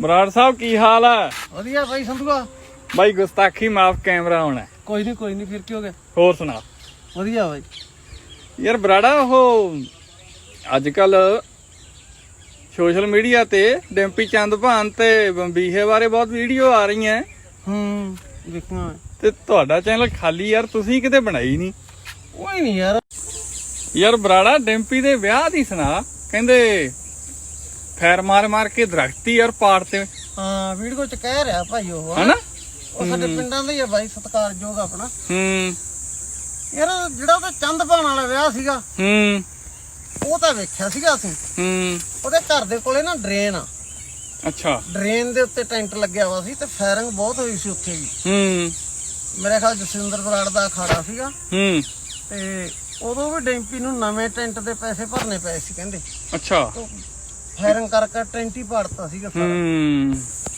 ਬਰਾੜ ਸਾਹਿਬ ਕੀ ਹਾਲ ਹੈ ਵਧੀਆ ਬਾਈ ਸੰਧੂਆ। ਬਾਈ ਗੁਸਤਾਖੀ ਮਾਫ ਕੈਮਰਾ ਆਉਣਾ। ਹੈ। ਕੋਈ ਨਹੀਂ ਕੋਈ ਨਹੀਂ ਫਿਰ ਕੀ ਹੋ ਗਿਆ? ਹੋਰ ਸੁਣਾ। ਵਧੀਆ ਬਾਈ। ਯਾਰ ਬਰਾੜਾ ਉਹ ਅੱਜ ਕੱਲ ਸੋਸ਼ਲ ਮੀਡੀਆ ਤੇ ਡੈਂਪੀ ਚੰਦਭਾਨ ਤੇ ਬੰਬੀਹੇ ਬਾਰੇ ਬਹੁਤ ਵੀਡੀਓ ਆ ਰਹੀਆਂ। ਹੂੰ ਵੇਖਣਾ ਮੈਂ। ਤੇ ਤੁਹਾਡਾ ਚੈਨਲ ਖਾਲੀ ਯਾਰ ਤੁਸੀਂ ਕਿਤੇ ਬਣਾਈ ਨਹੀਂ ਕੋਈ ਨਹੀਂ ਯਾਰ। ਯਾਰ ਬਰਾੜਾ ਡੈਂਪੀ ਦੇ ਵਿਆਹ ਦੀ ਸੁਣਾ। ਕਹਿੰਦੇ ਫੈਰ ਮਾਰ ਮਾਰ ਕੇ ਦਰਖਤੀ ਯਾਰ ਪਾੜ ਤੇ। ਹਾਂ ਵੀਡੀਓ ਚ ਕਹਿ ਰਿਹਾ ਭਾਈ ਉਹ। ਹਨਾ? ਉਹ ਸਾਡੇ ਪਿੰਡਾਂ ਦਾ ਹੀ ਆ ਬਾਈ ਸਤਿਕਾਰਯੋਗ ਆਪਣਾ। ਹੂੰ। ਯਾਰ ਜਿਹੜਾ ਉਹਦਾ ਚੰਦ ਭਾਣ ਵਾਲਾ ਵਿਆਹ ਸੀਗਾ ਹੂੰ। ਉਹ ਤਾਂ ਵੇਖਿਆ ਸੀਗਾ ਅਸੀਂ। ਹੂੰ। ਉਹਦੇ ਘਰ ਦੇ ਕੋਲੇ ਨਾ ਡਰੇਨ ਆ। ਅੱਛਾ। ਡਰੇਨ ਦੇ ਉੱਤੇ ਟੈਂਟ ਲੱਗਿਆ ਹੋਇਆ ਸੀ ਤੇ ਫਾਇਰਿੰਗ ਬਹੁਤ ਹੋਈ ਸੀ ਉੱਥੇ ਵੀ। ਹੂੰ। ਮੇਰੇ ਖਿਆਲ ਜਸਵਿੰਦਰ ਬਰਾੜ ਦਾ ਅਖਾੜਾ ਸੀਗਾ। ਹੂੰ। ਤੇ ਉਦੋਂ ਵੀ ਡੈਂਪੀ ਨੂੰ ਨਵੇਂ ਟੈਂਟ ਦੇ ਪੈਸੇ ਭਰਨੇ ਪਏ ਸੀ ਕਹਿੰਦੇ। ਅੱਛਾ। ਫਾਇਰਿੰਗ ਕਰਕੇ ਟੈਂਟ ਹੀ ਪਾੜਤਾ ਸੀਗਾ ਸਾਰਾ। ਹੂੰ।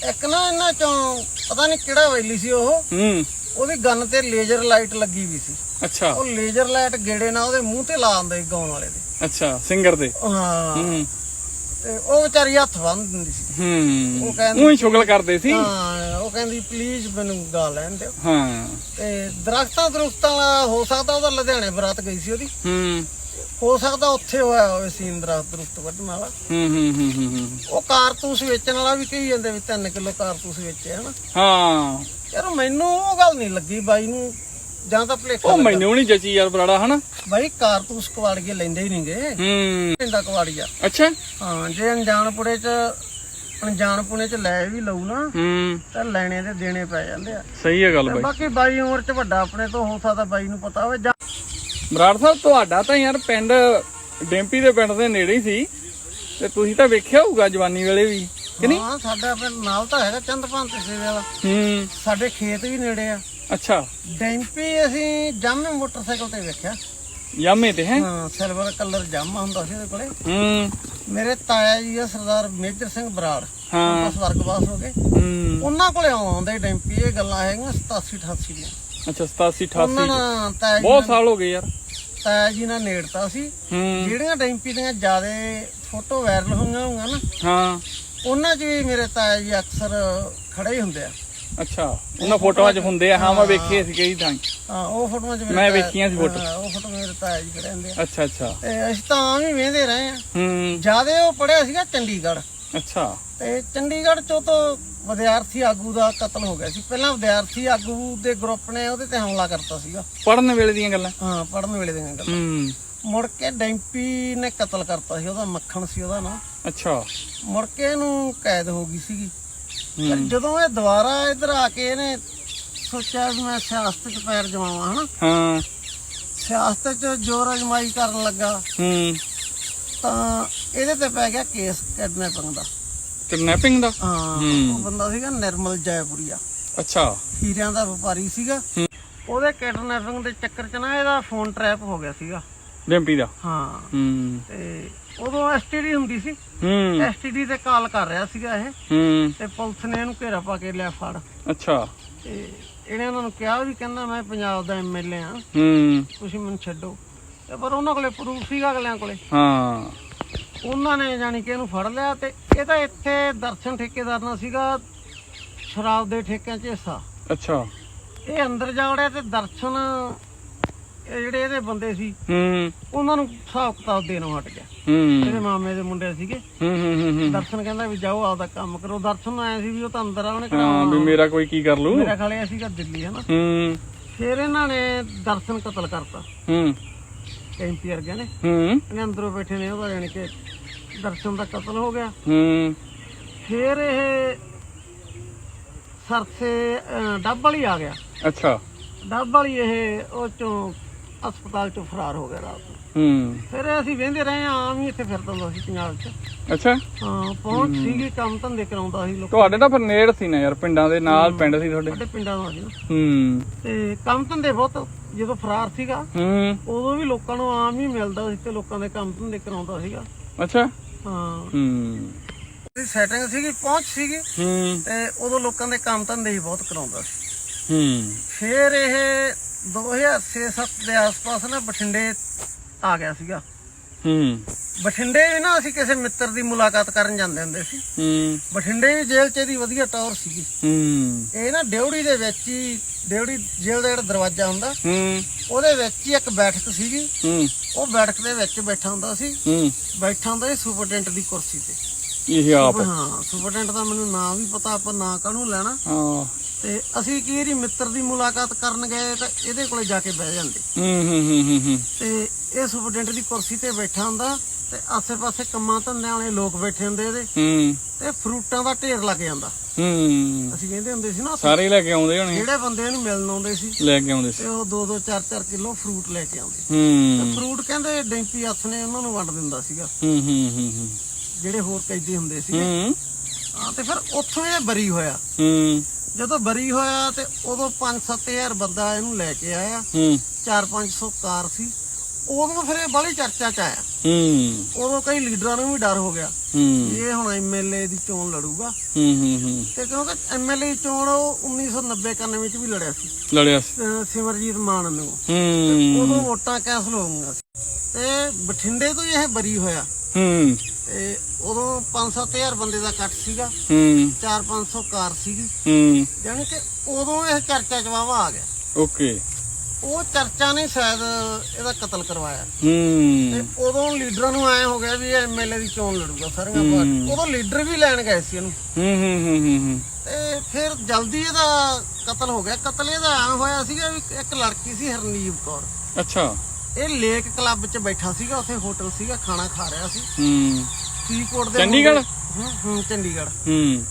ਇੱਕ ਨਾ ਇਹਨਾਂ ਚੋਂ ਪਤਾ ਨਹੀਂ ਕਿਹੜਾ ਵੈਲੀ ਸੀ ਉਹ। ਹੂੰ। ਉਹਦੀ ਗਨ ਤੇ ਲੇਜ਼ਰ ਲਾਈਟ ਲੱਗੀ ਵੀ ਸੀ। ਅੱਛਾ। ਉਹ ਲੇਜ਼ਰ ਲਾਈਟ ਗੇੜੇ ਨਾਲ ਉਹਦੇ ਮੂੰਹ ਤੇ ਲਾ ਦਿੰਦੇ ਸੀ ਗਾਉਣ ਵਾਲੇ ਦੇ। ਅੱਛਾ ਸਿੰਗਰ ਦੇ। ਹਾਂ। ਹੂੰ। ਤੇ ਉਹ ਵਿਚਾਰੀ ਹੱਥ ਬੰਨ ਦਿੰਦੀ ਸੀ। ਹੂੰ। ਉਹ ਕਹਿੰਦੇ ਉਹੀ ਸ਼ੁਗਲ ਕਰਦੇ ਸੀ। ਹਾਂ ਉਹ ਕਹਿੰਦੀ ਪਲੀਜ਼ ਮੈਨੂੰ ਗਾ ਲੈਣ ਦਿਓ। ਹਾਂ। ਤੇ ਦਰਖਤਾਂ ਦਰੁਖਤਾਂ ਵਾਲਾ ਹੋ ਸਕਦਾ ਉਹਦਾ ਲੁਧਿਆਣੇ ਬਰਾਤ ਗਈ ਸੀ ਉਹਦੀ। ਹੂੰ। ਹੋ ਸਕਦਾ ਉੱਥੇ ਹੋਇਆ ਹੋਵੇ ਸੀਨ ਦਰਖਤ ਦਰੁਖਤ ਵੱਢਣ ਵਾਲਾ। ਹੂੰ ਹੂੰ ਹੂੰ ਹੂੰ, ਹੂੰ। ਉਹ ਕਾਰਤੂਸ ਵੇਚਣ ਵਾਲਾ ਵੀ ਕਹੀ ਜਾਂਦੇ ਵੀ 3 ਕਿਲੋ ਕਾਰਤੂਸ ਵੇਚੇ ਹਨਾ। ਹਾਂ। ਯਾਰ ਮੈਨੂੰ ਉਹ ਗੱਲ ਨਹੀਂ ਲੱਗੀ ਬਾਈ ਨੂੰ ਜਾਂ ਤਾਂ ਭਲੇਖਾ ਉਹ ਲੱਗਾ। ਮੈਨੂੰ ਨਹੀਂ ਜਚੀ ਯਾਰ ਬਰਾੜਾ ਹਨਾ? ਬਾਈ ਕਾਰਤੂਸ ਕਵਾੜੀਏ ਲੈਂਦੇ ਹੀ ਨਹੀਂਗੇ। ਹੂੰ। ਪਿੰਡਾ ਕਵਾੜੀਆ ਅੱਛਾ। ਹਾਂ ਜੇ ਅਣਜਾਣਪੁੜੇ ਚ ਅਣਜਾਣਪੁਣੇ ਚ ਲੈ ਵੀ ਲਊ ਨਾ ਹੂੰ। ਤਾਂ ਲੈਣੇ ਤੇ ਦੇਣੇ ਪੈ ਜਾਂਦੇ ਆ। ਸਹੀ ਹੈ ਗੱਲ ਤੇ ਬਾਈ। ਬਾਕੀ ਬਾਈ ਉਮਰ ਚ ਵੱਡਾ ਆਪਣੇ ਤੋਂ ਹੋ ਸਕਦਾ ਬਾਈ ਨੂੰ ਪਤਾ ਹੋਵੇ ਜਾਂ ਬਰਾੜ ਸਾਹਿਬ ਤੁਹਾਡਾ ਤਾਂ ਯਾਰ ਪਿੰਡ ਡੈਂਪੀ ਦੇ ਪਿੰਡ ਦੇ ਨੇੜੇ ਹੀ ਸੀ। ਤੇ ਤੁਸੀਂ ਤਾਂ ਵੇਖਿਆ ਹੋਊਗਾ ਜਵਾਨੀ ਵੇਲੇ ਵੀ ਕਿ ਨਹੀਂ? ਹਾਂ ਸਾਡਾ ਪਿੰਡ ਨਾਲ ਤਾਂ ਹੈਗਾ ਚੰਦਪਾਨ ਤੇ ਸੇਵੇ ਵਾਲਾ। ਹੂੰ। ਸਾਡੇ ਖੇਤ ਵੀ ਨੇੜੇ ਆ। ਅੱਛਾ। ਡੈਂਪੀ ਅਸੀਂ ਜਾਮੇ ਮੋਟਰਸਾਈਕਲ ਤੇ ਵੇਖਿਆ। ਯਾਮੇ ਤੇ ਹੈ। ਹਾਂ ਸਿਲਵਰ ਕਲਰ ਜਾਮਾ ਹੁੰਦਾ ਸੀ ਉਹਦੇ ਕੋਲੇ। ਹੂੰ। ਮੇਰੇ ਤਾਇਆ ਜੀ ਆ ਸਰਦਾਰ ਮੇਜਰ ਸਿੰਘ ਬਰਾੜ। ਹਾਂ। ਉਹ ਸਵਰਗਵਾਸ ਹੋ ਗਏ ਹੂੰ। ਉਹਨਾਂ ਕੋਲੇ ਆਉਂਦੇ ਡੈਂਪੀ ਇਹ ਗੱਲਾਂ ਹੈਗੀਆਂ 87 88 ਦੀਆਂ। ਅੱਛਾ 87 ਉਹਨਾਂ 88 ਨਾਲ ਤਾਇਆ ਜੀ ਬਹੁਤ ਸਾਲ ਹੋ ਗਏ ਯਾਰ। ਤਾਇਆ ਜੀ ਨਾਲ ਨੇੜਤਾ ਸੀ। ਹੂੰ। ਜਿਹੜੀਆਂ ਡੈਂਪੀ ਦੀਆਂ ਜਿਆਦੇ ਫੋਟੋ ਵਾਇਰਲ ਹੋਈਆਂ ਹੋਈਆਂ ਨਾ ਹਾਂ। ਉਹਨਾਂ 'ਚ ਵੀ ਮੇਰੇ ਤਾਇਆ ਜੀ ਅਕਸਰ ਖੜੇ ਹੀ ਹੁੰਦੇ ਆ। ਅੱਛਾ ਉਹਨਾਂ ਫੋਟੋਆਂ 'ਚ ਹੁੰਦੇ ਆ। ਹਾਂ ਮੈਂ ਵੇਖੇ ਸੀ ਕਈ ਥਾਂ ਹਾਂ ਉਹ ਫੋਟੋਆਂ 'ਚ ਮੇਰੇ ਮੈਂ ਤਾਇਆ- ਵੇਖੀਆਂ ਸੀ ਫੋਟੋ। ਹਾਂ, ਉਹ ਫੋਟੋ ਮੇਰੇ ਤਾਇਆ ਜੀ ਖੜੇ ਹੁੰਦੇ ਆ। ਅੱਛਾ ਅੱਛਾ। ਤੇ ਅਸੀਂ ਤਾਂ ਆਮ ਹੀ ਵੇਂਦੇ ਰਹੇ ਆ। ਹੂੰ। ਜਿਆਦੇ ਉਹ ਪੜਿਆ ਸੀਗਾ ਚੰਡੀਗੜ੍ਹ। ਅੱਛਾ। ਤੇ ਚੰਡੀਗੜ੍ਹ ਚੋਂ ਤੋਂ ਵਿਦਿਆਰਥੀ ਆਗੂ ਦਾ ਕਤਲ ਹੋ ਗਿਆ ਸੀ। ਪਹਿਲਾਂ ਵਿਦਿਆਰਥੀ ਆਗੂ ਦੇ ਗਰੁੱਪ ਨੇ ਉਹਦੇ ਤੇ ਹਮਲਾ ਕਰਤਾ ਸੀਗਾ। ਪੜਨ ਵੇਲੇ ਦੀਆਂ ਗੱਲਾਂ? ਹਾਂ ਪੜਨ ਵੇਲੇ ਦੀਆਂ ਗੱਲਾਂ। ਹੂੰ। ਮੁੜ ਕੇ ਡੈਂਪੀ ਨੇ ਕਤਲ ਕਰਤਾ ਸੀ ਉਹਦਾ ਮੱਖਣ ਸੀ ਉਹਦਾ ਨਾਂ ਅੱਛਾ। ਮੁੜ ਕੇ ਇਹਨੂੰ ਕੈਦ ਹੋ ਗਈ ਸੀਗੀ। ਪਰ ਜਦੋਂ ਇਹ ਦੁਬਾਰਾ ਇੱਧਰ ਆ ਕੇ ਇਹਨੇ ਸੋਚਿਆ ਵੀ ਮੈਂ ਸਿਆਸਤ 'ਚ ਪੈਰ ਜਮਾਵਾਂ ਹਨਾ? ਹਾਂ। ਸਿਆਸਤ 'ਚ ਜ਼ੋਰ ਅਜਮਾਈ ਕਰਨ ਲੱਗਾ। ਹੂੰ। ਤਾਂ ਇਹਦੇ ਤੇ ਪੈ ਗਿਆ ਕੇਸ ਕਿਡਨੈਪਿੰਗ ਦਾ। ਕਿਡਨੈਪਿੰਗ ਦਾ? ਹਾਂ ਹੂੰ। ਉਹ ਬੰਦਾ ਸੀਗਾ ਨਿਰਮਲ ਜੈਪੁਰੀਆ। ਅੱਛਾ। ਹੀਰਿਆਂ ਦਾ ਵਪਾਰੀ ਸੀਗਾ। ਹੂੰ। ਉਹਦੇ ਕਿਡਨੈਪਿੰਗ ਦੇ ਚੱਕਰ 'ਚ ਨਾ ਇਹਦਾ ਫੋਨ ਟ੍ਰੈਪ ਹੋ ਗਿਆ ਸੀਗਾ। ਡੈਂਪੀ ਦਾ? ਹਾਂ। ਹੂੰ। ਤੇ ਉਦੋਂ ਐਸਟੀਡੀ ਹੁੰਦੀ ਸੀ। ਹੂੰ। ਐਸਟੀਡੀ ਤੇ ਕਾਲ ਕਰ ਰਿਹਾ ਸੀਗਾ ਇਹ। ਹੂੰ। ਤੇ ਪੁਲਿਸ ਨੇ ਇਹਨੂੰ ਘੇਰਾ ਪਾ ਕੇ ਲਿਆ ਫੜ। ਅੱਛਾ। ਤੇ ਇਹਨੇ ਉਹਨਾਂ ਨੂੰ ਕਿਹਾ ਵੀ ਕਹਿੰਦਾ ਮੈਂ ਪੰਜਾਬ ਦਾ ਐਮਐਲਏ ਆ। ਹੂੰ। ਤੁਸੀਂ ਮੈਨੂੰ ਛੱਡੋ। ਤੇ ਪਰ ਉਹਨਾਂ ਕੋਲੇ ਪ੍ਰੂਫ ਸੀਗਾ ਅਗਲਿਆਂ ਕੋਲੇ। ਹਾਂ। ਉਹਨਾਂ ਨੇ ਜਾਣੀ ਕਿ ਇਹਨੂੰ ਫੜ ਲਿਆ ਤੇ ਇਹ ਤਾਂ ਇੱਥੇ ਦਰਸ਼ਨ ਠੇਕੇਦਾਰ ਨਾਲ ਸੀਗਾ ਸ਼ਰਾਬ ਦੇ ਠੇਕਿਆਂ 'ਚ ਹਿੱਸਾ। ਅੱਛਾ। ਇਹ ਅੰਦਰ ਜਾ ਵੜਿਆ ਤੇ ਦਰਸ਼ਨ ਇਹ ਜਿਹੜੇ ਇਹਦੇ ਬੰਦੇ ਸੀ ਹੂੰ। ਉਹਨਾਂ ਨੂੰ ਹਿਸਾਬ ਕਿਤਾਬ ਦੇਣੋਂ ਹਟ ਗਿਆ। ਹੂੰ। ਇਹਦੇ ਮਾਮੇ ਦੇ ਮੁੰਡੇ ਸੀਗੇ। ਹੂੰ ਹੂੰ ਹੂੰ, ਦਰਸ਼ਨ ਕਹਿੰਦਾ ਵੀ ਜਾਓ ਆਪਦਾ ਕੰਮ ਕਰੋ। ਦਰਸ਼ਨ ਨੂੰ ਆਇਆ ਸੀ ਵੀ ਉਹ ਤਾਂ ਅੰਦਰ ਆ ਉਹਨੇ ਹਾਂ ਵੀ ਮੇਰਾ ਕੋਈ ਕੀ ਕਰ ਲੂ ਮੇਰਾ ਖਾਲਿਆ ਸੀਗਾ ਦਿੱਲੀ ਹਨਾ ਹੂੰ। ਫਿਰ ਇਹਨਾਂ ਨੇ ਦਰਸ਼ਨ ਕਤਲ ਕਰਤਾ। ਹੂੰ। ਕੈਂਪੀ ਵਰਗਿਆਂ ਨੇ। ਹੂੰ। ਇਹਨੇ ਅੰਦਰੋਂ ਬੈਠੇ ਨੇ ਉਹਦਾ ਜਾਣੀ ਕਿ ਦਰਸ਼ਨ ਦਾ ਕਤਲ ਹੋ ਗਿਆ। ਹੂੰ। ਫਿਰ ਇਹ ਸਰਸੇ ਅਹ, ਡੱਬ ਵਾਲੀ ਆ ਗਿਆ। ਅੱਛਾ। ਡੱਬ ਵਾਲੀ ਇਹ ਉਹ ਚੋਂ ਹਸਪਤਾਲ ਚੋਂ ਫਰਾਰ ਹੋ ਗਿਆ ਰਾਤ ਨੂੰ। ਹੂੰ। ਫਿਰ ਅਸੀਂ ਵੇਂਦੇ ਰਹੇ ਹਾਂ, ਆਮ ਹੀ ਇੱਥੇ ਫਿਰਦਾ ਹੁੰਦਾ ਸੀ ਪੰਜਾਬ 'ਚ। ਅੱਛਾ। ਹਾਂ ਪਹੁੰਚ ਸੀਗੀ ਕੰਮ ਧੰਦੇ ਕਰਾਉਂਦਾ ਸੀ ਲੋਕ। ਤੁਹਾਡੇ ਤਾਂ ਫਿਰ ਨੇੜ ਸੀ ਨਾ ਯਾਰ ਪਿੰਡਾਂ ਦੇ ਨਾਲ ਪਿੰਡ ਸੀ ਤੁਹਾਡੇ। ਸਾਡੇ ਪਿੰਡਾਂ ਦਾ ਸੀ ਨਾ। ਹੂੰ। ਤੇ ਕੰਮ ਧੰਦੇ ਬਹੁਤ ਜਦੋਂ ਫਰਾਰ ਸੀਗਾ ਹੂੰ। ਉਦੋਂ ਵੀ ਲੋਕਾਂ ਨੂੰ ਆਮ ਹੀ ਮਿਲਦਾ ਸੀ ਤੇ ਲੋਕਾਂ ਦੇ ਕੰਮ ਧੰਦੇ ਕਰਾਉਂਦਾ ਸੀਗਾ। ਅੱਛਾ। ਹਾਂ। ਹੂੰ। ਦੀ ਸੈਟਿੰਗ ਸੀਗੀ ਪਹੁੰਚ ਸੀਗੀ ਹੂੰ। ਤੇ ਉਦੋਂ ਲੋਕਾਂ ਦੇ ਕੰਮ ਧੰਦੇ ਹੀ ਬਹੁਤ ਕਰਾਉਂਦਾ ਸੀ। ਹੂੰ। ਫਿਰ ਇਹ 2006-7 ਦੇ ਆਸ-ਪਾਸ ਨਾ ਬਠਿੰਡੇ ਆ ਗਿਆ ਸੀਗਾ। ਹੂੰ। ਬਠਿੰਡੇ ਵੀ ਨਾ ਅਸੀਂ ਕਿਸੇ ਮਿੱਤਰ ਦੀ ਮੁਲਾਕਾਤ ਕਰਨ ਜਾਂਦੇ ਹੁੰਦੇ ਸੀ। ਹੂੰ। ਬਠਿੰਡੇ ਵੀ ਜੇਲ੍ਹ 'ਚ ਇਹਦੀ ਵਧੀਆ ਟੌਰ ਸੀਗੀ। ਹੂੰ। ਇਹ ਨਾ ਡਿਉੜੀ ਦੇ ਵਿੱਚ ਹੀ ਡਿਉੜੀ ਜੇਲ੍ਹ ਦਾ ਜਿਹੜਾ ਦਰਵਾਜ਼ਾ ਹੁੰਦਾ ਹੂੰ। ਉਹਦੇ ਵਿੱਚ ਹੀ ਇੱਕ ਬੈਠਕ ਸੀਗੀ। ਹੂੰ। ਉਹ ਬੈਠਕ ਦੇ ਵਿੱਚ ਬੈਠਾ ਹੁੰਦਾ ਸੀ। ਹੂੰ। ਬੈਠਾ ਹੁੰਦਾ ਸੀ ਸੁਪਰਡੈਂਟ ਦੀ ਕੁਰਸੀ ਤੇ। ਇਹ ਆਪ। ਹਾਂ ਸੁਪਰਡੈਂਟ ਦਾ ਮੈਨੂੰ ਨਾਮ ਵੀ ਪਤਾ ਆਪਾਂ ਨਾਂ ਕਾਹਨੂੰ ਲੈਣਾ। ਹਾਂ। ਤੇ ਅਸੀਂ ਕੀ ਇਹਦੀ ਮਿੱਤਰ ਦੀ ਮੁਲਾਕਾਤ ਕਰਨ ਗਏ ਤਾਂ ਇਹਦੇ ਕੋਲੇ ਜਾ ਕੇ ਬਹਿ ਜਾਂਦੇ। ਹੂੰ ਹੂੰ ਹੂੰ ਹੂੰ। ਤੇ ਇਹ ਸੁਪਰਡੈਂਟ ਦੀ ਕੁਰਸੀ ਤੇ ਬੈਠਾ ਹੁੰਦਾ ਤੇ ਆਸੇ-ਪਾਸੇ ਕੰਮਾਂ ਧੰਦਿਆਂ ਵਾਲੇ ਲੋਕ ਬੈਠੇ ਹੁੰਦੇ ਇਹਦੇ। ਹੂੰ। ਤੇ ਫਰੂਟਾਂ ਦਾ ਢੇਰ ਲੱਗ ਜਾਂਦਾ। ਹੂੰ। ਅਸੀਂ ਕਹਿੰਦੇ ਹੁੰਦੇ ਸੀ ਨਾ ਸਾਰੇ ਲੈ ਕੇ ਆਉਂਦੇ ਹੋਣੇ। ਜਿਹੜੇ ਬੰਦੇ ਇਹਨੂੰ ਮਿਲਣ ਆਉਂਦੇ ਸੀ ਲੈ ਕੇ ਆਉਂਦੇ ਸੀ। ਤੇ ਉਹ 2-2 4-4 ਕਿਲੋ ਫਰੂਟ ਲੈ ਕੇ ਆਉਂਦੇ। ਹੂੰ। ਫਰੂਟ ਕਹਿੰਦੇ ਡੈਂਪੀ ਹੱਥ ਨੇ ਉਹਨਾਂ ਨੂੰ ਵੰਡ ਦਿੰਦਾ ਸੀਗਾ। ਹੂੰ ਹੂੰ ਹੂੰ ਹੂੰ। ਜਿਹੜੇ ਹੋਰ ਕੈਦੀ ਹੁੰਦੇ ਸੀਗੇ। ਹੂੰ। ਹਾਂ ਤੇ ਫਿਰ ਉੱਥੋਂ ਇਹ ਬਰੀ ਹੋਇਆ। ਹੂੰ। ਜਦੋਂ ਬਰੀ ਹੋਇਆ ਤੇ ਉਦੋਂ 5-7000 ਬੰਦਾ ਇਹਨੂੰ ਲੈ ਕੇ ਆਇਆ। ਹੂੰ। 4-500 ਕਾਰ ਸੀ। ਉਦੋਂ ਫਿਰ ਇਹ ਬੜੀ ਚਰਚਾ ਚ ਆਇਆ। ਹੂੰ। ਉਦੋਂ ਕਈ ਲੀਡਰਾਂ ਨੂੰ ਵੀ ਡਰ ਹੋ ਗਿਆ ਹੂੰ। ਇਹ ਹੁਣ ਐਮਐਲਏ ਦੀ ਚੋਣ ਲੜੂਗਾ। ਹੂੰ ਹੂੰ ਹੂੰ। ਤੇ ਕਿਉਂਕਿ ਐਮਐਲਏ ਦੀ ਚੋਣ ਉਹ 1990 91 ਵਿੱਚ ਵੀ ਲੜਿਆ ਸੀ। ਲੜਿਆ ਸੀ। ਅਹ ਸਿਮਰਜੀਤ ਮਾਨ ਨੂੰ। ਹੂੰ। ਉਦੋਂ ਵੋਟਾਂ ਕੈਂਸਲ ਹੋ ਗਈਆਂ ਸੀ। ਤੇ ਬਠਿੰਡੇ ਤੋਂ ਹੀ ਇਹ ਬਰੀ ਹੋਇਆ। ਹੂੰ। ਤੇ ਉਦੋਂ 5-7000 ਬੰਦੇ ਦਾ ਇਕੱਠ ਸੀਗਾ। ਹੂੰ। 4-500 ਕਾਰ ਸੀਗੀ। ਹੂੰ। ਯਾਨੀ ਕਿ ਉਦੋਂ ਇਹ ਚਰਚਾ ਚ ਵਾਵਾ ਆ ਗਿਆ। ਓਕੇ। ਉਹ ਚਰਚਾ ਨੇ ਸ਼ਾਇਦ ਇਹਦਾ ਕਤਲ ਕਰਵਾਇਆ। ਹੂੰ। ਤੇ ਉਦੋਂ ਲੀਡਰਾਂ ਨੂੰ ਐ ਹੋ ਗਿਆ ਵੀ ਐਮਐਲਏ ਦੀ ਚੋਣ ਲੜੂਗਾ ਸਾਰੀਆਂ ਪਾਰਟੀ ਉਦੋਂ ਲੀਡਰ ਵੀ ਲੈਣ ਗਏ ਸੀ ਇਹਨੂੰ। ਹੂੰ ਹੂੰ ਹੂੰ ਹੂੰ ਹੂੰ ਤੇ ਫਿਰ ਜਲਦੀ ਇਹਦਾ ਕਤਲ ਹੋ ਗਿਆ। ਕਤਲ ਇਹਦਾ ਐਂ ਹੋਇਆ ਸੀਗਾ ਵੀ ਇੱਕ ਲੜਕੀ ਸੀ ਹਰਨੀਬ ਕੌਰ। ਅੱਛਾ। ਇਹ ਲੇਕ ਕਲੱਬ 'ਚ ਬੈਠਾ ਸੀਗਾ ਉੱਥੇ ਹੋਟਲ ਸੀਗਾ ਖਾਣਾ ਖਾ ਰਿਹਾ ਸੀ। ਹੂੰ। ਫਰੀਦਕੋਟ ਦੇ ਚੰਡੀਗੜ੍ਹ? ਮੁੰਡੇ- ਹੂੰ ਹੂੰ ਚੰਡੀਗੜ੍ਹ। ਹੂੰ।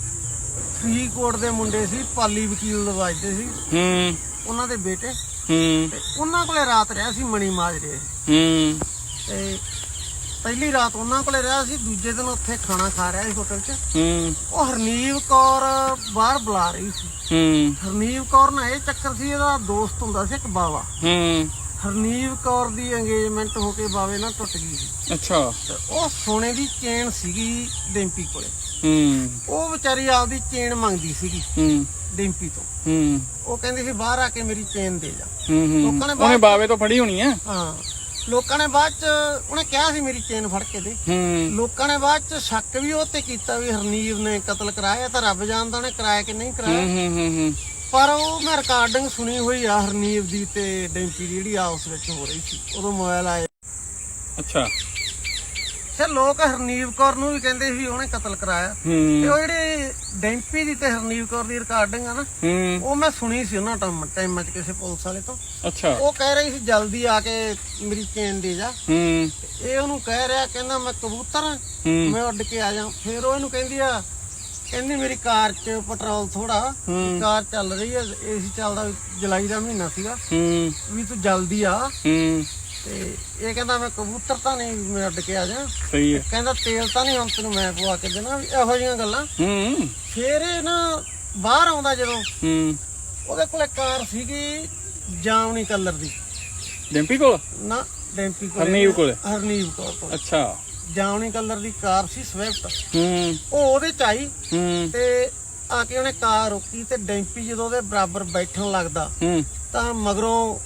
ਫਰੀਦਕੋਟ ਦੇ ਮੁੰਡੇ ਸੀ ਪਾਲੀ ਵਕੀਲ ਦੇ ਵੱਜਦੇ ਸੀ। ਹੂੰ। ਉਹਨਾਂ ਦੇ ਬੇਟੇ। ਹੂੰ। ਤੇ ਉਹਨਾਂ ਕੋਲੇ ਰਾਤ ਰਿਹਾ ਸੀ ਮਣੀ ਮਾਜਰੇ। ਹੂੰ। ਤੇ ਪਹਿਲੀ ਰਾਤ ਉਹਨਾਂ ਕੋਲੇ ਰਿਹਾ ਸੀ ਦੂਜੇ ਦਿਨ ਉੱਥੇ ਖਾਣਾ ਖਾ ਰਿਹਾ ਸੀ ਹੋਟਲ 'ਚ। ਹੂੰ। ਉਹ ਹਰਨੀਵ ਕੌਰ ਬਾਹਰ ਬੁਲਾ ਰਹੀ ਸੀ। ਹੂੰ। ਹਰਨੀਵ ਕੌਰ ਨਾਲ ਇਹ ਚੱਕਰ ਸੀ ਇਹਦਾ ਦੋਸਤ ਹੁੰਦਾ ਸੀ ਇੱਕ ਬਾਵਾ। ਹੂੰ। ਹਰਨੀਵ ਕੌਰ ਦੀ ਇੰਗੇਜਮੈਂਟ ਹੋ ਕੇ ਬਾਵੇ ਨਾਲ ਟੁੱਟ ਗਈ ਸੀ। ਅੱਛਾ। ਤੇ ਉਹ ਸੋਨੇ ਦੀ ਚੇਨ ਸੀਗੀ ਡੈਂਪੀ ਕੋਲੇ। ਹੂੰ। ਉਹ ਵਿਚਾਰੀ ਆਪਦੀ ਚੇਨ ਮੰਗਦੀ ਸੀਗੀ ਹੂੰ। ਡੈਂਪੀ ਤੋਂ। ਹੂੰ। ਉਹ ਕਹਿੰਦੀ ਸੀ ਬਾਹਰ ਆ ਕੇ ਮੇਰੀ ਚੇਨ ਦੇ ਜਾ। ਹੂੰ ਲੋਕਾਂ ਨੇ ਹੂੰ ਉਹਨੇ ਬਾਵੇ ਤੋਂ ਫੜੀ ਹੋਣੀ ਆ? ਹਾਂ। ਲੋਕਾਂ ਨੇ ਬਾਅਦ ਚ ਉਹਨੇ ਕਿਹਾ ਸੀ ਮੇਰੀ ਚੇਨ ਫੜ ਕੇ ਦੇ। ਹੂੰ। ਲੋਕਾਂ ਨੇ ਬਾਅਦ ਚ ਸ਼ੱਕ ਵੀ ਉਹ ਤੇ ਕੀਤਾ ਵੀ ਹਰਨੀਰ ਨੇ ਕਤਲ ਕਰਾਇਆ ਤਾਂ ਰੱਬ ਜਾਣਦਾ ਉਹਨੇ ਕਰਾਇਆ ਕਿ ਨਹੀਂ ਕਰਾਇਆ। ਹੂੰ ਹੂੰ ਹੂੰ ਪਰ ਉਹ ਮੈਂ ਰਿਕਾਰਡਿੰਗ ਸੁਣੀ ਹੋਈ ਆ ਹਰਨੀਰ ਦੀ ਤੇ ਡੈਂਪੀ ਦੀ ਜਿਹੜੀ ਆਪਸ ਵਿੱਚ ਹੋ ਰਹੀ ਸੀ। ਉਦੋਂ ਮੋਬਾਈਲ ਆਏ ਅੱਛਾ। ਫਿਰ ਲੋਕ ਹਰਨੀਰ ਕੌਰ ਨੂੰ ਵੀ ਕਹਿੰਦੇ ਸੀ ਉਹਨੇ ਕਤਲ ਕਰਾਇਆ। ਤੇ ਹੂੰ ਉਹ ਜਿਹੜੇ ਡੈਂਪੀ ਦੀ ਤੇ ਹਰਨੀਰ ਕੌਰ ਦੀ ਰਿਕਾਰਡਿੰਗ ਆ ਨਾ ਹੂੰ। ਉਹ ਮੈਂ ਸੁਣੀ ਸੀ ਉਹਨਾਂ ਟਾਈਮ ਟਾਈਮਾਂ 'ਚ ਕਿਸੇ ਪੁਲਿਸ ਵਾਲੇ ਤੋਂ। ਅੱਛਾ। ਉਹ ਕਹਿ ਰਹੀ ਸੀ ਜਲਦੀ ਆ ਕੇ ਮੇਰੀ ਚੇਨ ਦੇ ਜਾ। ਹੂੰ। ਇਹ ਉਹਨੂੰ ਕਹਿ ਰਿਹਾ ਕਹਿੰਦਾ ਮੈਂ ਕਬੂਤਰ ਹੂੰ। ਮੈਂ ਉੱਡ ਕੇ ਆ ਜਾ। ਫਿਰ ਉਹ ਇਹਨੂੰ ਕਹਿੰਦੀ ਆ ਕਹਿੰਦੀ ਮੇਰੀ ਕਾਰ 'ਚ ਪੈਟਰੋਲ ਥੋੜਾ ਹੂੰ। ਕਾਰ ਚੱਲ ਰਹੀ ਹੈ ਏਸੀ ਚੱਲਦਾ ਜੁਲਾਈ ਦਾ ਮਹੀਨਾ ਸੀਗਾ। ਹੂੰ। ਵੀ ਤੂੰ ਜਲਦੀ ਆ। ਹੂੰ। ਤੇ ਇਹ ਕਹਿੰਦਾ ਮੈਂ ਕਬੂਤਰ ਤਾਂ ਨਹੀਂ ਮੈਂ ਉੱਡ ਕੇ ਆ ਜਾ। ਸਹੀ ਹੈ। ਕਹਿੰਦਾ ਤੇਲ ਤਾਂ ਨਹੀਂ ਹੁਣ ਤੈਨੂੰ ਮੈਂ ਪਵਾ ਕੇ ਦੇਣਾ ਵੀ ਇਹੋ ਜਿਹੀਆਂ ਗੱਲਾਂ। ਹੂੰ। ਫਿਰ ਇਹ ਨਾ ਬਾਹਰ ਆਉਂਦਾ ਜਦੋਂ। ਹੂੰ। ਉਹਦੇ ਕੋਲੇ ਕਾਰ ਸੀਗੀ ਜਾਮਨੀ ਕਲਰ ਦੀ। ਡੈਂਪੀ ਕੋਲ? ਨਾ ਡੈਂਪੀ ਕੋਲ ਹਰਨੀਵ ਕੋਲੇ? ਹਰਨੀਵ ਕੋਲ ਕੋਲ। ਅੱਛਾ। ਜਾਮਨੀ ਕਲਰ ਦੀ ਕਾਰ ਸੀ ਸਵਿਫਟ ਹੂੰ। ਉਹ ਉਹਦੇ ਚ ਆਈ। ਹੂੰ। ਤੇ ਆ ਕੇ ਉਹਨੇ ਕਾਰ ਰੋਕੀ ਤੇ ਡੈਂਪੀ ਜਦੋਂ ਉਹਦੇ ਬਰਾਬਰ ਬੈਠਣ ਲੱਗਦਾ ਹੂੰ। ਤਾਂ ਮਗਰੋਂ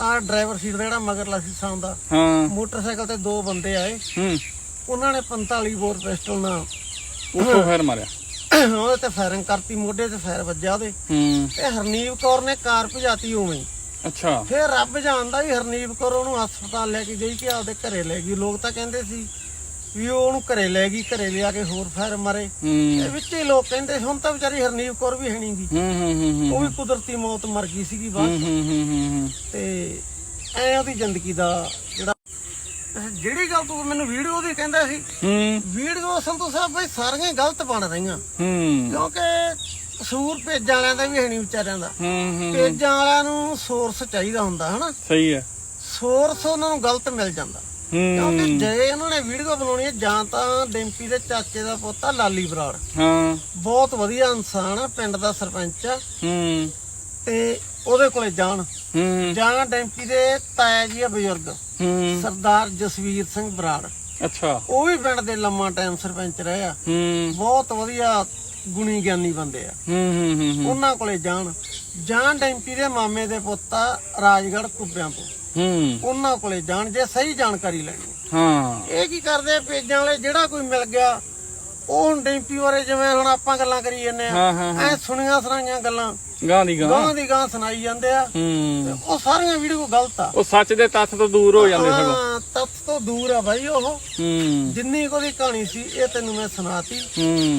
ਆ ਡਰਾਈਵਰ ਸੀਟ ਦਾ ਜਿਹੜਾ ਮਗਰਲਾ ਸੀ ਦਾ ਹਾਂ। ਮੋਟਰਸਾਈਕਲ ਤੇ ਦੋ ਬੰਦੇ ਆਏ। ਹੂੰ। ਉਹਨਾਂ ਨੇ 45 ਬੋਰ ਪਿਸਟਲ ਨਾਲ ਉੱਥੋਂ ਫੇਰ ਮਾਰਿਆ। ਉਹਦੇ ਤੇ ਫਾਇਰਿੰਗ ਕਰਤੀ ਮੋਢੇ ਤੇ ਫਾਇਰ ਵੱਜਿਆ ਉਹਦੇ। ਹੂੰ। ਤੇ ਹਰਨੀਵ ਕੌਰ ਨੇ ਕਾਰ ਭਜਾਤੀ ਉਵੇਂ। ਹੀ। ਅੱਛਾ। ਫਿਰ ਰੱਬ ਜਾਣਦਾ ਵੀ ਹਰਨੀਵ ਕੌਰ ਉਹਨੂੰ ਹਸਪਤਾਲ ਲੈ ਕੇ ਗਈ ਕਿ ਆਪਦੇ ਘਰੇ ਲੈ ਗਈ। ਲੋਕ ਤਾਂ ਕਹਿੰਦੇ ਸੀ ਵੀ ਉਹ ਉਹਨੂੰ ਘਰੇ ਲੈ ਗਈ ਘਰੇ ਲਿਆ ਕੇ ਹੋਰ ਫਾਇਰ ਮਾਰੇ। ਹੂੰ। ਤੇ ਵਿੱਚ ਹੀ ਲੋਕ ਕਹਿੰਦੇ ਹੁਣ ਤਾਂ ਵਿਚਾਰੀ ਹਰਨੀਵ ਕੌਰ ਵੀ ਹੈ ਨਹੀਂ ਗੀ। ਹੂੰ ਹੂੰ ਹੂੰ ਹੂੰ। ਉਹ ਵੀ ਕੁਦਰਤੀ ਮੌਤ ਮਰ ਗਈ ਸੀਗੀ ਬਾਅਦ ਹੂੰ ਹੂੰ ਤੇ ਐ ਉਹਦੀ ਜ਼ਿੰਦਗੀ ਦਾ ਜਿਹੜਾ ਜਿਹੜੀ ਗੱਲ ਤੂੰ ਮੈਨੂੰ ਵੀਡੀਓ ਦੀ ਕਹਿੰਦਾ ਸੀ ਹੂੰ। ਵੀਡੀਓ ਸੰਤੂ ਸਾਹਿਬ ਬਈ ਸਾਰੀਆਂ ਹੀ ਗਲਤ ਬਣ ਰਹੀਆਂ। ਹੂੰ। ਕਿਉਂਕਿ ਕਸੂਰ ਪੇਜਾਂ ਵਾਲਿਆਂ ਦਾ ਵੀ ਹੈ ਨਹੀਂ ਵਿਚਾਰਿਆਂ ਦਾ। ਹੂੰ ਹੂੰ ਪੇਜਾਂ ਵਾਲਿਆਂ ਨੂੰ ਸੋਰਸ ਚਾਹੀਦਾ ਹੁੰਦਾ ਹਨਾ? ਸਹੀ ਹੈ। ਸੋਰਸ ਉਹਨਾਂ ਨੂੰ ਗਲਤ ਮਿਲ ਜਾਂਦਾ। ਕਿਉਂਕਿ ਹੂੰ। ਜੇ ਇਹਨਾਂ ਨੇ ਵੀਡੀਓ ਬਣਾਉਣੀ ਹੈ ਜਾਂ ਤਾਂ ਡੈਂਪੀ ਦੇ ਚਾਚੇ ਦਾ ਪੁੱਤ ਆ ਲਾਲੀ ਬਰਾੜ। ਹਾਂ। ਬਹੁਤ ਵਧੀਆ ਇਨਸਾਨ ਆ ਪਿੰਡ ਦਾ ਸਰਪੰਚ ਆ। ਹੂੰ। ਤੇ ਉਹਦੇ ਕੋਲੇ ਜਾਣ। ਹੂੰ। ਜਾਂ ਡੈਂਪੀ ਦੇ ਤਾਇਆ ਜੀ ਆ ਬਜ਼ੁਰਗ। ਹੂੰ। ਸਰਦਾਰ ਜਸਵੀਰ ਸਿੰਘ ਬਰਾੜ। ਅੱਛਾ। ਉਹ ਵੀ ਪਿੰਡ ਦੇ ਲੰਮਾ ਟਾਈਮ ਸਰਪੰਚ ਰਹੇ ਆ। ਹੂੰ। ਬਹੁਤ ਵਧੀਆ ਗੁਣੀ ਗਿਆਨੀ ਬੰਦੇ ਆ। ਹੂੰ ਹੂੰ ਹੂੰ ਹੂੰ। ਉਹਨਾਂ ਕੋਲੇ ਜਾਣ। ਜਾਂ ਡੈਂਪੀ ਦੇ ਮਾਮੇ ਦੇ ਪੁੱਤ ਆ ਰਾਜਗੜ੍ਹ ਕੁੱਬਿਆਂ ਤੋਂ। ਹੂੰ। ਉਹਨਾਂ ਕੋਲੇ ਜਾਣ ਜੇ ਸਹੀ ਜਾਣਕਾਰੀ ਲੈਣੀ। ਹਾਂ। ਇਹ ਕੀ ਕਰਦੇ ਆ ਪੇਜਾਂ ਵਾਲੇ ਜਿਹੜਾ ਕੋਈ ਮਿਲ ਗਿਆ ਉਹ ਹੁਣ ਡੈਂਪੀ ਬਾਰੇ ਜਿਵੇਂ ਹੁਣ ਆਪਾਂ ਗੱਲਾਂ ਕਰੀ ਜੰਨੇ ਆ। ਹਾਂ ਐ ਸੁਣੀਆਂ ਸੁਣਾਈਆਂ ਗੱਲਾਂ। ਗਾਂ ਦੀ ਗਾਂ ਗਾਂ ਦੀ ਗਾਂ ਸੁਣਾਈ ਜਾਂਦੇ ਆ। ਹੂੰ। ਉਹ ਸਾਰੀਆਂ ਵੀਡੀਓ ਗਲਤ ਆ। ਉਹ ਸੱਚ ਦੇ ਤੱਥ ਤੋਂ ਦੂਰ ਹੋ ਜਾਂਦੇ ਸਗੋਂ। ਹਾਂ ਤੱਤ ਤੋਂ ਦੂਰ ਆ ਬਾਈ ਉਹ। ਹੂੰ। ਜਿੰਨੀ ਕੋਦੀ ਕਹਾਣੀ ਸੀ ਇਹ ਤੈਨੂੰ ਮੈਂ ਸੁਣਾਤੀ। ਹੂੰ।